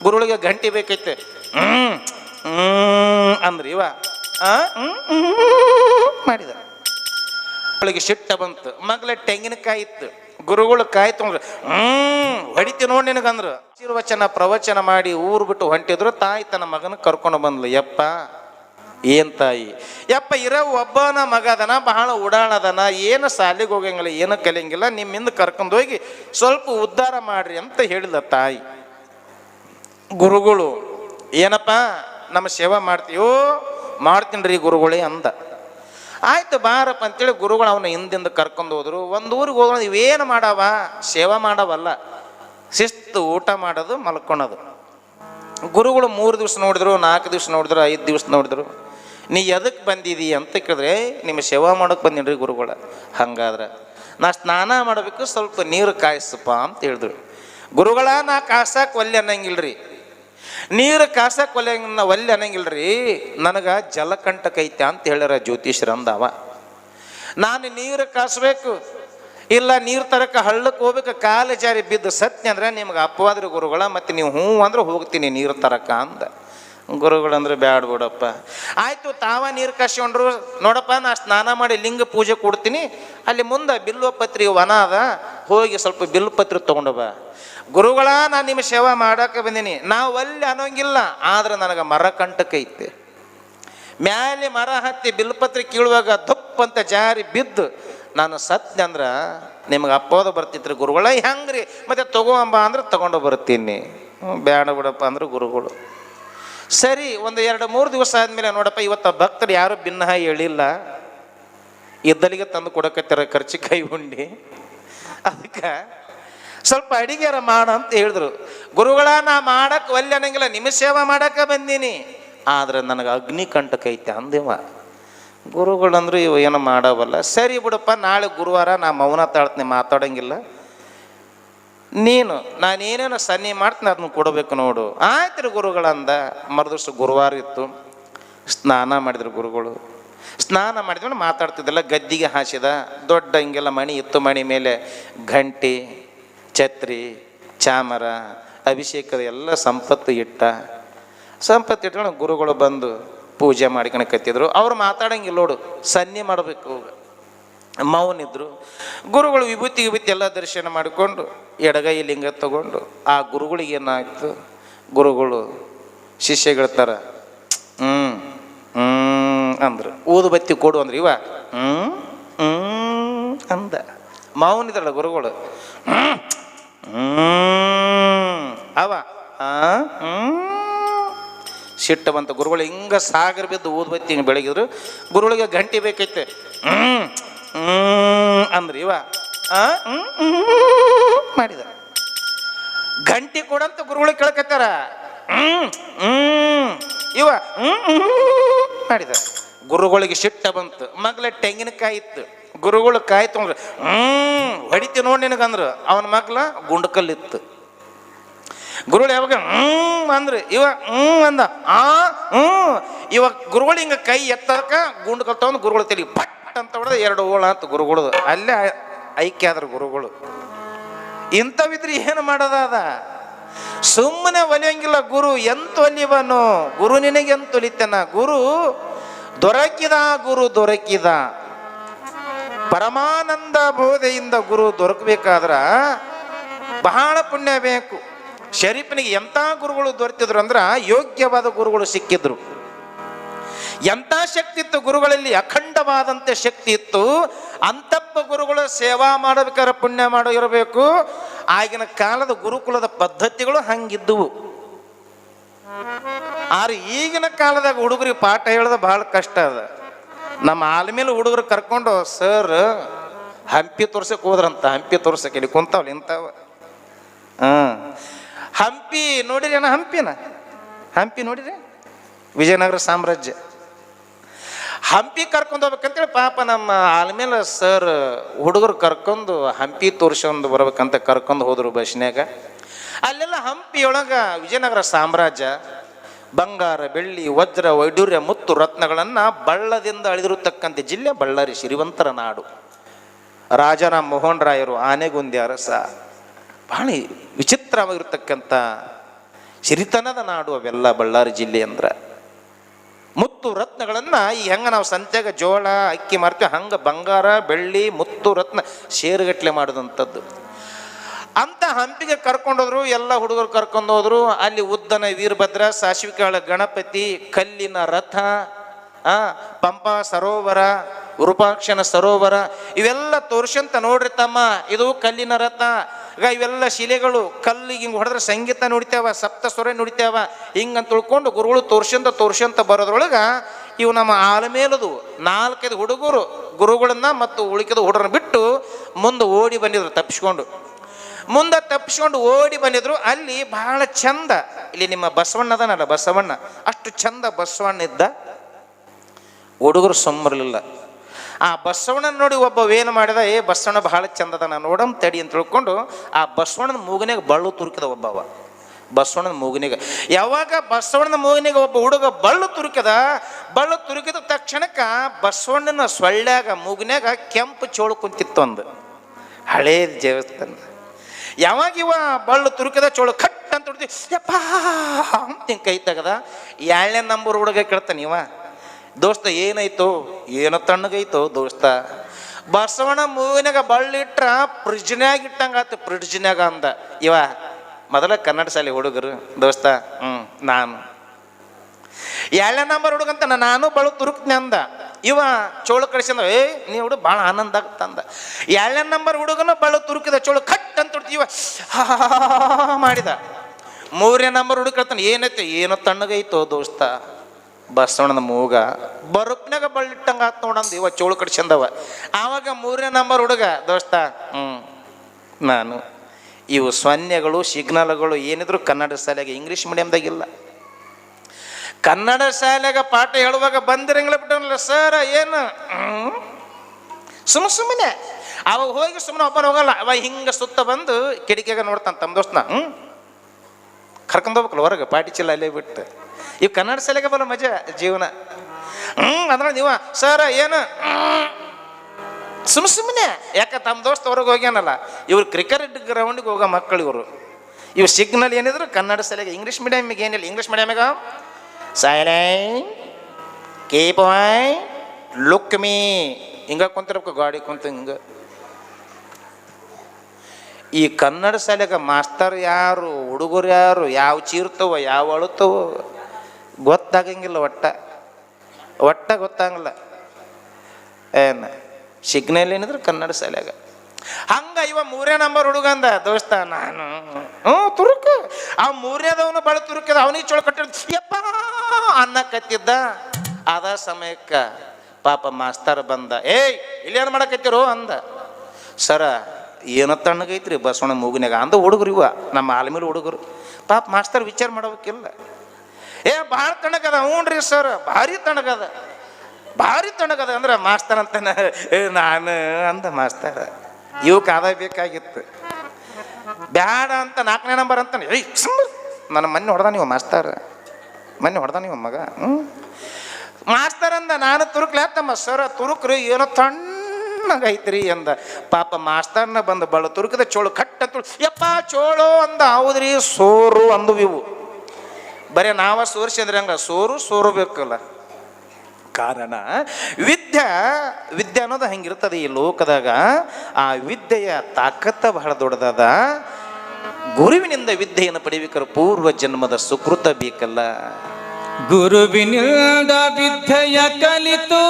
ಗುರುಳಿಗೆ ಗಂಟಿ ಬೇಕೈತೆ ಅಂದ್ರಿ ಇವ. ಮಾಡಿದ. ಅವಳಿಗೆ ಸಿಟ್ಟ ಬಂತು. ಮಗ್ಲ ತೆಂಗಿನಕಾಯಿ ಇತ್ತು. ಗುರುಗಳು ಕಾಯಿ ತೊಗೊಂಡ್ರು ಹ್ಮ್, ಹೊಡಿತಿ ನೋಡಿ ನಿನಗಂದ್ರು. ಆಶೀರ್ವಚನ, ಪ್ರವಚನ ಮಾಡಿ ಊರು ಬಿಟ್ಟು ಹೊಂಟಿದ್ರು. ತಾಯಿ ತನ್ನ ಮಗನ ಕರ್ಕೊಂಡು ಬಂದ್ಲು. ಯಪ್ಪ, ಏನ್ ತಾಯಿ? ಯಪ್ಪ ಇರೋ ಒಬ್ಬನ ಮಗ ಅದನ, ಬಹಳ ಉಡಾಣದನ ಏನು ಸಾಲಿಗೆ ಹೋಗಂಗಿಲ್ಲ, ಏನು ಕಲಿಯಂಗಿಲ್ಲ. ನಿಮ್ಮಿಂದ ಕರ್ಕೊಂಡು ಹೋಗಿ ಸ್ವಲ್ಪ ಉದ್ಧಾರ ಮಾಡ್ರಿ ಅಂತ ಹೇಳಿದ ತಾಯಿ. ಗುರುಗಳು, ಏನಪ್ಪ, ನಮ್ಮ ಸೇವಾ ಮಾಡ್ತೀವೋ ಮಾಡ್ತೀನಿ ರೀ ಗುರುಗಳೇ ಅಂದ. ಆಯ್ತು ಬಾರಪ್ಪ ಅಂತೇಳಿ ಗುರುಗಳು ಅವನ ಹಿಂದಿಂದ ಕರ್ಕೊಂಡು ಹೋದ್ರು. ಒಂದು ಊರಿಗೆ ಹೋಗೋಣ ಇವೇನು ಮಾಡವ? ಸೇವಾ ಮಾಡವಲ್ಲ. ಶಿಸ್ತು ಊಟ ಮಾಡೋದು, ಮಲ್ಕೊಳೋದು. ಗುರುಗಳು ಮೂರು ದಿವಸ ನೋಡಿದ್ರು, ನಾಲ್ಕು ದಿವಸ ನೋಡಿದ್ರು, ಐದು ದಿವಸ ನೋಡಿದ್ರು. ನೀ ಎದಕ್ಕೆ ಬಂದಿದಿ ಅಂತ ಕೇಳಿದ್ರೆ ನಿಮ್ಮ ಸೇವಾ ಮಾಡೋಕೆ ಬಂದಿನ್ರಿ ಗುರುಗಳ. ಹಂಗಾದ್ರೆ, ನಾ ಸ್ನಾನ ಮಾಡಬೇಕು, ಸ್ವಲ್ಪ ನೀರು ಕಾಯಿಸಪ್ಪ ಅಂತ ಹೇಳಿದ್ರು. ಗುರುಗಳ, ನಾ ಕಾಸಕ್ಕೆ ಒಲ್ಲೆ ಅನ್ನಂಗಿಲ್ರಿ. ನೀರು ಕಾಸಕ್ಕೆ ಕೊಲೆ ಒಲ್ಲೆ ಅನ್ನಂಗಿಲ್ರಿ. ನನಗೆ ಜಲಕಂಟಕ ಐತೆ ಅಂತ ಹೇಳ್ಯಾರ ಜ್ಯೋತಿಷ್ಯರು ಅಂದವ ನಾನು ನೀರು ಕಾಸಬೇಕು. ಇಲ್ಲ ನೀರು ತರಕ ಹಳ್ಳಕ್ಕೆ ಹೋಗ್ಬೇಕು. ಕಾಲು ಜಾರಿ ಬಿದ್ದು ಸತ್ಯ ಅಂದ್ರೆ ನಿಮ್ಗೆ ಅಪ್ಪವಾದ್ರೆ ಗುರುಗಳ, ಮತ್ತು ನೀವು ಹ್ಞೂ ಅಂದ್ರೆ ಹೋಗ್ತೀನಿ ನೀರು ತರಕ ಅಂದ. ಗುರುಗಳಂದ್ರೆ ಬ್ಯಾಡ ಬಿಡಪ್ಪ. ಆಯಿತು ತಾವ ನೀರು ಕಾಸ್ಕೊಂಡ್ರು, ನೋಡಪ್ಪ ನಾ ಸ್ನಾನ ಮಾಡಿ ಲಿಂಗ ಪೂಜೆ ಕೊಡ್ತೀನಿ. ಅಲ್ಲಿ ಮುಂದೆ ಬಿಲ್ವಪತ್ರಿ ವನ ಅದ. ಹೋಗಿ ಸ್ವಲ್ಪ ಬಿಲ್ವಪತ್ರಿ ತೊಗೊಂಡು ಬಾ. ಗುರುಗಳ, ನಾನು ನಿಮ್ಮ ಸೇವಾ ಮಾಡಕ್ಕೆ ಬಂದೀನಿ. ನಾವು ಅಲ್ಲಿ ಅನ್ನೋಂಗಿಲ್ಲ, ಆದ್ರೆ ನನಗೆ ಮರ ಕಂಟಕ ಐತೆ. ಮ್ಯಾಲೆ ಮರ ಹತ್ತಿ ಬಿಲ್ಪತ್ರೆ ಕೀಳುವಾಗ ದಪ್ಪ ಅಂತ ಜಾರಿ ಬಿದ್ದು, ನಾನು ಸತ್ಯ ಅಂದ್ರೆ, ನಿಮಗೆ ಅಪ್ಪೋದ ಬರ್ತಿತ್ತು ಗುರುಗಳ, ಹೆಂಗ್ರಿ? ಮತ್ತೆ ತಗೋಂಬ ಅಂದ್ರೆ ತಗೊಂಡು ಬರ್ತೀನಿ. ಬೇಡ ಬಿಡಪ್ಪ ಅಂದ್ರೆ ಗುರುಗಳು. ಸರಿ, ಒಂದು ಎರಡು ಮೂರು ದಿವಸ ಆದಮೇಲೆ ನೋಡಪ್ಪ, ಇವತ್ತು ಭಕ್ತರು ಯಾರು ಭಿನ್ನ ಹೇಳಿಲ್ಲ ಇದ್ದಲಿಗೆ ತಂದು ಕೊಡಕತ್ತರ ಖರ್ಚು ಕೈ ಉಂಡಿ. ಅದಕ್ಕೆ ಸ್ವಲ್ಪ ಅಡಿಗೆರ ಮಾಡ ಅಂತ ಹೇಳಿದ್ರು. ಗುರುಗಳ, ನಾ ಮಾಡಕ್ಕೆ ಒಲ್ಲೆ ಅನ್ನಂಗಿಲ್ಲ ನಿಮ್ಮ ಸೇವಾ ಮಾಡಕ್ಕೆ ಬಂದೀನಿ. ಆದ್ರೆ ನನಗೆ ಅಗ್ನಿ ಕಂಟಕ ಐತೆ ಅಂದೇವ. ಗುರುಗಳಂದ್ರು ಇವ ಏನು ಮಾಡವಲ್ಲ. ಸರಿ ಬಿಡಪ್ಪ, ನಾಳೆ ಗುರುವಾರ ನಾ ಮೌನ ತಾಳ್ತೀನಿ ಮಾತಾಡಂಗಿಲ್ಲ. ನೀನು ನಾನೇನೇನು ಸನ್ನಿ ಮಾಡ್ತೀನಿ ಅದನ್ನ ಕೊಡಬೇಕು ನೋಡು. ಆಯ್ತು ರೀ ಗುರುಗಳಂದ. ಮರದಿವ್ಸ ಗುರುವಾರ ಇತ್ತು. ಸ್ನಾನ ಮಾಡಿದ್ರು ಗುರುಗಳು. ಸ್ನಾನ ಮಾಡಿದ್ಮೇಲೆ ಮಾತಾಡ್ತಿದ್ದಲ್ಲ ಗದ್ದಿಗೆ ಹಾಸಿದ, ದೊಡ್ಡ ಹಿಂಗೆಲ್ಲ ಮಣಿ ಇತ್ತು, ಮಣಿ ಮೇಲೆ ಘಂಟಿ, ಛತ್ರಿ, ಚಾಮರ, ಅಭಿಷೇಕದ ಎಲ್ಲ ಸಂಪತ್ತು ಇಟ್ಟ. ಸಂಪತ್ತು ಇಟ್ಕೊಂಡು ಗುರುಗಳು ಬಂದು ಪೂಜೆ ಮಾಡ್ಕೊಳಕತ್ತಿದ್ರು ಅವ್ರು ಮಾತಾಡಂಗಿಲ್ಲ ನೋಡು, ಸನ್ನಿ ಮಾಡಬೇಕು ಮೌನಿದ್ರು. ಗುರುಗಳು ವಿಭೂತಿ ವಿಭೂತಿ ಎಲ್ಲ ದರ್ಶನ ಮಾಡಿಕೊಂಡು ಎಡಗೈ ಲಿಂಗ ತಗೊಂಡು ಆ ಗುರುಗಳಿಗೆ ಏನಾಯ್ತು? ಗುರುಗಳು ಶಿಷ್ಯಗಳ ಥರ ಹ್ಞೂ ಅಂದ್ರು. ಊದು ಬತ್ತಿ ಕೊಡು ಅಂದ್ರೆ ಇವ. ಹ್ಞೂ ಅಂದ. ಮಾವನಿದಳ ಗುರುಗಳು. ಅವ. ಸಿಟ್ಟು ಬಂತ ಗುರುಗಳು ಹಿಂಗೆ ಸಾಗರ ಬಿದ್ದು ಊದ್ಬತ್ತಿ ಹಿಂಗೆ ಬೆಳಗಿದ್ರು. ಗುರುಗಳಿಗೆ ಗಂಟೆ ಬೇಕೈತೆ. ಅಂದ್ರಿ ಇವ. ಮಾಡಿದ. ಗಂಟೆ ಕೊಡಂತ ಗುರುಗಳು ಕೇಳ್ಕತ್ತಾರ. ಇವ. ಮಾಡಿದ. ಗುರುಗಳಿಗೆ ಸಿಟ್ಟ ಬಂತು. ಮಗ್ಲ ತೆಂಗಿನಕಾಯಿ ಇತ್ತು. ಗುರುಗಳು ಕಾಯಿ ತೊಗೊಂಡ್ರೆ, ಹ್ಮ್, ಹೊಡಿತಿ ನೋಡಿ ನಿನಗಂದ್ರೆ. ಅವನ ಮಗ್ಲ ಗುಂಡಕಲ್ಲಿತ್ತು. ಗುರುಗಳು ಯಾವಾಗ, ಹ್ಮ್, ಅಂದ್ರೆ. ಇವ, ಹ್ಮ್, ಅಂದ. ಆ, ಹ್ಮ್. ಇವಾಗ ಗುರುಗಳು ಹಿಂಗ ಕೈ ಎತ್ತಕ ಗುಂಡು ಕಲ್ ಗುರುಗಳು ತಲೆ ಪಟ್ ಅಂತ ಹೊಡೆದ ಎರಡು ಓಳ ಅಂತ ಗುರುಗಳು ಅಲ್ಲೇ ಐಕ್ಯ ಆದ್ರ ಗುರುಗಳು. ಇಂಥವಿದ್ರೆ ಏನು ಮಾಡೋದ ಅದ ಸುಮ್ಮನೆ ಒಲಿಯಂಗಿಲ್ಲ ಗುರು. ಎಂತ ಒಲಿವನು ಗುರು ನಿನಗೆ ಎಂತ ಒಲಿತಾನ? ಗುರು ದೊರಕಿದ ಗುರು ದೊರಕಿದ. ಪರಮಾನಂದ ಬೋಧೆಯಿಂದ ಗುರು ದೊರಕಬೇಕಾದ್ರ ಬಹಳ ಪುಣ್ಯ ಬೇಕು. ಶರೀಫನಿಗೆ ಎಂಥ ಗುರುಗಳು ದೊರೆತಿದ್ರು ಅಂದ್ರೆ ಯೋಗ್ಯವಾದ ಗುರುಗಳು ಸಿಕ್ಕಿದ್ರು. ಎಂಥ ಶಕ್ತಿ ಇತ್ತು ಗುರುಗಳಲ್ಲಿ? ಅಖಂಡವಾದಂತೆ ಶಕ್ತಿ ಇತ್ತು. ಅಂತಪ್ಪ ಗುರುಗಳು ಸೇವಾ ಮಾಡಬೇಕಾದ್ರೆ ಪುಣ್ಯ ಮಾಡೋ ಇರಬೇಕು. ಆಗಿನ ಕಾಲದ ಗುರುಕುಲದ ಪದ್ಧತಿಗಳು ಹಂಗಿದ್ದುವು. ಆದ್ರೆ ಈಗಿನ ಕಾಲದಾಗ ಹುಡುಗರಿಗೆ ಪಾಠ ಹೇಳೋದು ಬಹಳ ಕಷ್ಟ ಅದ. ನಮ್ಮ ಆಲ್ಮೇಲೆ ಹುಡುಗರು ಕರ್ಕೊಂಡು, ಸರ್, ಹಂಪಿ ತೋರ್ಸಕ್ಕೆ ಹೋದ್ರಂತ, ಹಂಪಿ ತೋರ್ಸಕ್ಕೆ ಇಲ್ಲಿ ಕುಂತಾವಲ್ಲ ಇಂಥವ ಹಾಂ. ಹಂಪಿ ನೋಡಿರಿ ಅಣ್ಣ, ಹಂಪಿನ? ಹಂಪಿ ನೋಡಿರಿ? ವಿಜಯನಗರ ಸಾಮ್ರಾಜ್ಯ. ಹಂಪಿ ಕರ್ಕೊಂಡು ಹೋಗ್ಬೇಕಂತೇಳಿ ಪಾಪ ನಮ್ಮ ಆಲ್ಮೇಲೆ ಸರ್ ಹುಡುಗರು ಕರ್ಕೊಂಡು ಹಂಪಿ ತೋರ್ಸ್ಕೊಂಡು ಬರ್ಬೇಕಂತ ಕರ್ಕೊಂಡು ಹೋದ್ರು ಬಸ್ನ್ಯಾಗ. ಅಲ್ಲೆಲ್ಲ ಹಂಪಿಯೊಳಗೆ ವಿಜಯನಗರ ಸಾಮ್ರಾಜ್ಯ. ಬಂಗಾರ, ಬೆಳ್ಳಿ, ವಜ್ರ ವೈಡೂರ್ಯ ಮುತ್ತು ರತ್ನಗಳನ್ನು ಬಳ್ಳದಿಂದ ಅಳಿದಿರತಕ್ಕಂಥ ಜಿಲ್ಲೆ ಬಳ್ಳಾರಿ ಶ್ರೀವಂತರ ನಾಡು. ರಾಜರಾಮ್ ಮೋಹನ್ ರಾಯರು ಆನೆಗುಂದಿ ಅರಸ. ಭಾಳ ವಿಚಿತ್ರವಾಗಿರ್ತಕ್ಕಂಥ ಸಿರಿತನದ ನಾಡು ಅವೆಲ್ಲ ಬಳ್ಳಾರಿ ಜಿಲ್ಲೆ ಅಂದ್ರೆ. ಮುತ್ತು ರತ್ನಗಳನ್ನು ಈ ಹೆಂಗ ನಾವು ಸಂತ್ಯಾಗ ಜೋಳ, ಅಕ್ಕಿ ಮಾರ್ತೀವಿ ಹಂಗ ಬಂಗಾರ, ಬೆಳ್ಳಿ, ಮುತ್ತು ರತ್ನ ಶೇರುಗಟ್ಲೆ ಮಾಡಿದಂಥದ್ದು ಅಂತ ಹಂಪಿಗೆ ಕರ್ಕೊಂಡೋದ್ರು, ಎಲ್ಲ ಹುಡುಗರು ಕರ್ಕೊಂಡು ಹೋದ್ರು ಅಲ್ಲಿ ಉದ್ದನ ವೀರಭದ್ರ, ಸಾಶ್ವಿಕಾಳ ಗಣಪತಿ, ಕಲ್ಲಿನ ರಥ, ಆ, ಪಂಪಾ ಸರೋವರ, ರೂಪಾಕ್ಷನ ಸರೋವರ, ಇವೆಲ್ಲ ತೋರ್ಸಂತ ನೋಡ್ರಿ ತಮ್ಮ, ಇದು ಕಲ್ಲಿನ ರಥ. ಈಗ ಇವೆಲ್ಲ ಶಿಲೆಗಳು ಕಲ್ಲಿಗೆ ಹಿಂಗೆ ಹೊಡೆದ್ರೆ ಸಂಗೀತ ನುಡಿತೇವ, ಸಪ್ತ ಸ್ವರ ನುಡಿತೇವ, ಹಿಂಗಂತ ತಿಳ್ಕೊಂಡು ಗುರುಗಳು ತೋರ್ಸಂತ ತೋರ್ಸಂತ ಬರೋದ್ರೊಳಗೆ ಇವು ನಮ್ಮ ಆಲಮೇಲದು ನಾಲ್ಕೈದು ಹುಡುಗರು ಗುರುಗಳನ್ನ ಮತ್ತು ಉಳಿಕೆದ ಹುಡುಗರನ್ನ ಬಿಟ್ಟು ಮುಂದೆ ಓಡಿ ಬಂದಿದ್ರು, ತಪ್ಪಿಸ್ಕೊಂಡು. ಮುಂದೆ ತಪ್ಪಿಸ್ಕೊಂಡು ಓಡಿ ಬಂದಿದ್ರು, ಅಲ್ಲಿ ಬಹಳ ಚಂದ. ಇಲ್ಲಿ ನಿಮ್ಮ ಬಸವಣ್ಣ ಅದನಲ್ಲ, ಬಸವಣ್ಣ. ಅಷ್ಟು ಚಂದ ಬಸವಣ್ಣ ಇದ್ದ. ಹುಡುಗರು ಸುಮ್ಮರಲಿಲ್ಲ ಆ ಬಸವಣ್ಣನ ನೋಡಿ ಒಬ್ಬ ಏನು ಮಾಡಿದ, ಏ, ಬಸವಣ್ಣ ಬಹಳ ಚಂದದ ನೋಡಮ್ ತಡಿ ಅಂತ ತಿಳ್ಕೊಂಡು ಆ ಬಸವಣ್ಣನ ಮೂಗನ್ಯಾಗ ಬಳ್ಳು ತುರುಕಿದ ಒಬ್ಬವ ಬಸವಣ್ಣನ ಮೂಗನಿಗೆ ಯಾವಾಗ ಬಸವಣ್ಣನ ಮೂಗನಿಗೆ ಒಬ್ಬ ಹುಡುಗ ಬಳ್ಳು ತುರುಕಿದ ಬಳ್ಳು ತುರುಕಿದ ತಕ್ಷಣಕ್ಕೆ ಬಸವಣ್ಣನ ಸೊಳ್ಳ್ಯಾಗ, ಮೂಗನ್ಯಾಗ ಕೆಂಪು ಚೋಳು ಕುಂತಿತ್ತು ಒಂದು ಹಳೇ ದೇವಸ್ಥಾನ. ಯಾವಾಗ ಇವ ಬಳ್ಳು ತುರುಕದ ಚೋಳು ಕಟ್ ಅಂತ ಹೊಡ್ದಿ, ಯಪ್ಪ ಹಿಂಗ್ ಕೈ ತೆಗದ, ಏಳನೇ ನಂಬರ್ ಹುಡುಗ ಕೇಳ್ತಾನೆ ಇವ, ದೋಸ್ತ, ಏನಾಯ್ತು? ಏನೋ ತಣ್ಣಗೈತು ದೋಸ್ತ. ಬಸವಣ್ಣ ಮೂವಿನಾಗ ಬಳ್ಳಿಟ್ರ ಫ್ರಿಜ್ನ್ಯಾಗ ಇಟ್ಟಂಗ ಆತು, ಫ್ರಿಡ್ಜ್ನ್ಯಾಗ ಅಂದ. ಇವ, ಮೊದಲ ಕನ್ನಡ ಶಾಲೆ ಹುಡುಗರು, ದೋಸ್ತ ಹ್ಞೂ ನಾನು. ಏಳನೇ ನಂಬರ್ ಹುಡುಗಂತ ನಾನು ಬಳು ತುರುಕ್ನೆ ಅಂದ. ಇವ ಚೋಳು ಕಳಿಸಿದ ಏ, ನೀ ಹುಡುಗ ಭಾಳ ಆನಂದ ಆಗ್ತಂದ ಎರಡನೇ ನಂಬರ್ ಹುಡುಗನ ಭಾಳ ತುರುಕಿದ ಚೋಳು ಕಟ್ ಅಂತ ಇವ ಮಾಡಿದ. ಮೂರನೇ ನಂಬರ್ ಹುಡುಗ ಕೇಳ್ತಾನೆ, ಏನೈತೆ, ಏನೋ ತಣ್ಣಗೈತೋ ದೋಸ್ತ? ಬಸವಣ್ಣನ ಮೂಗ. ಬರುಪ್ನಾಗ ಬಳ್ಳಿಟ್ಟಂಗ ಆತ್ ನೋಡಂದು ಇವ ಚೋಳು ಕಡ್ಸಂದವ ಆವಾಗ ಮೂರನೇ ನಂಬರ್ ಹುಡುಗ, ದೋಸ್ತ ಹ್ಞೂ ನಾನು ಇವು ಸೊನ್ನೆಗಳು ಸಿಗ್ನಲ್ಗಳು ಏನಿದ್ರು ಕನ್ನಡ ಶಾಲೆಗೆ ಇಂಗ್ಲೀಷ್ ಮೀಡಿಯಮ್ದಾಗಿಲ್ಲ ಕನ್ನಡ ಶಾಲೆಗ ಪಾಠ ಹೇಳುವಾಗ ಬಂದಿರಂಗಿಲ್ಲ ಬಿಟ್ಟನಲ್ಲ ಸರ್, ಏನು? ಸುಮ್ಮ ಸುಮ್ಮನೆ ಅವ ಹೋಗಿ ಸುಮ್ಮನೆ ಒಬ್ಬನ ಹೋಗಲ್ಲ. ಅವ ಹಿಂಗೆ ಸುತ್ತ ಬಂದು ಕಿಟಕಿಯಾಗ ನೋಡ್ತಾನೆ ತಮ್ಮ ದೋಸ್ತ ಹ್ಞೂ ಕರ್ಕೊಂಡು ಹೋಗ್ಬೇಕಲ್ಲ ಹೊರಗೆ, ಪಾಟಿ ಚಿಲ್ಲ ಅಲ್ಲೇ ಬಿಟ್ಟು. ಇವು ಕನ್ನಡ ಶಾಲೆಗೆ ಬಲ್ಲ ಮಜಾ, ಜೀವನ. ಹ್ಞೂ ಅಂದ್ರೆ ನೀವ, ಸರ್, ಏನು? ಸುಮ್ಮ ಸುಮ್ಮನೆ ಯಾಕೆ ತಮ್ಮ ದೋಸ್ತ ಹೊರಗೆ ಹೋಗ್ಯಾನಲ್ಲ, ಇವ್ರು ಕ್ರಿಕೆಟ್ ಗ್ರೌಂಡಿಗೆ ಹೋಗೋ ಮಕ್ಕಳು ಇವರು. ಇವು ಸಿಗ್ನಲ್ ಏನಿದ್ರು ಕನ್ನಡ ಶಾಲೆಗೆ ಇಂಗ್ಲೀಷ್ ಮೀಡಿಯಮಿಗೆ ಏನಿಲ್ಲ. ಇಂಗ್ಲೀಷ್ ಮೀಡಿಯಮಿಗ ಸೈಲೆಂಟ್ ಕೀಪ್ ಲುಕ್ ಮೀ ಹಿಂಗ ಕುಂತಿರ್ಬೇಕು ಗಾಡಿ ಕುಂತ ಹಿಂಗ ಈ ಕನ್ನಡ ಶಾಲೆಗೆ ಮಾಸ್ತರ್ ಯಾರು, ಹುಡುಗರು ಯಾರು, ಯಾವ ಚೀರ್ತವ, ಯಾವ ಅಳುತ್ತವ, ಗೊತ್ತಾಗಂಗಿಲ್ಲ ಒಟ್ಟ. ಒಟ್ಟ ಗೊತ್ತಾಗಂಗಿಲ್ಲ ಏನು? ಸಿಗ್ನಲ್ ಏನಿದ್ರು ಕನ್ನಡ ಶಾಲ್ಯಾಗ ಹಂಗ ಇವ ಮೂರೇ ನಂಬರ್ ಹುಡುಗಂದ ದೋಸ್ತ ನಾನು. ಹ್ಞೂ ತುರುಕು. ಆ ಮೂರನೇದವನು ಬಳ ತುರುಕಿದ, ಅವನಿಗೆ ಚೊಳ ಕಟ್ಟಪ್ಪ ಅನ್ನಕತ್ತಿದ್ದ ಅದ ಸಮಯಕ್ಕ ಪಾಪ ಮಾಸ್ತರ್ ಬಂದ, ಏಯ್ ಇಲ್ಲೇನು ಮಾಡಕತ್ತಿರೋ ಅಂದ. ಸರ, ಏನೋ ತಣ್ಣಗೈತ್ರಿ ಬಸವಣ್ಣ ಮೂಗಿನಾಗ ಅಂದ ಹುಡುಗರು ಇವ, ನಮ್ಮ ಆಲ್ಮೇಲೆ ಹುಡುಗರು. ಪಾಪ ಮಾಸ್ತರ್ ವಿಚಾರ ಮಾಡೋಕಿಲ್ಲ ಏ ಭಾಳ ತಣ್ಣಗದ ಹ್ಞೂನ್ರಿ ಸರ್, ಭಾರಿ ತಣ್ಣಗದ. ಭಾರಿ ತಣ್ಣಗದ ಅಂದ್ರೆ ಮಾಸ್ತರ್ ಅಂತ ನಾನು ಅಂದ ಮಾಸ್ತರ್. ಇವಕ್ಕೆ ಆದಾಯ ಬೇಕಾಗಿತ್ತು. ಬ್ಯಾಡ ಅಂತ ನಾಲ್ಕನೇ ನಂಬರ್ ಅಂತಾನೆ. ಏಯ್ ನನ್ನ ಮೊನ್ನೆ ಹೊಡೆದ ನೀವು ಮಾಸ್ತರ್. ಮೊನ್ನೆ ಹೊಡೆದ ನೀವು ಮಗ. ಹ್ಞೂ ಮಾಸ್ತರ್ ಅಂದ, ನಾನು ತುರುಕ್ಲಾತಮ್ಮ ಸರ, ತುರುಕ್ರಿ, ಏನೋ ತಣ್ಣಗೈತ್ರಿ ಅಂದ. ಪಾಪ ಮಾಸ್ತರ್ನ ಬಂದು ಬಳ ತುರುಕದ ಚೋಳು ಕಟ್ಟ ತುಳು. ಯಪ್ಪ, ಚೋಳು ಅಂದ. ಹೌದ್ರಿ, ಸೋರು ಅಂದು ಇವು. ಬರೀ ನಾವ ಸೋರಿಸಿದ್ರೆ ಹಂಗ? ಸೋರು ಸೋರು ಬೇಕಲ್ಲ. ಕಾರಣ, ವಿದ್ಯೆ ವಿದ್ಯೆ ಅನ್ನೋದು ಹಂಗಿರ್ತದೆ ಈ ಲೋಕದಾಗ. ಆ ವಿದ್ಯೆಯ ತಾಕತ್ತ ಬಹಳ ದೊಡ್ಡದಾದ. ಗುರುವಿನಿಂದ ವಿದ್ಯೆಯನ್ನು ಪಡಿಬೇಕಾದ್ರೆ ಪೂರ್ವ ಜನ್ಮದ ಸುಕೃತ ಬೇಕಲ್ಲ. ಗುರುವಿನಿಂದ ವಿದ್ಯೆಯ ಕಲಿತು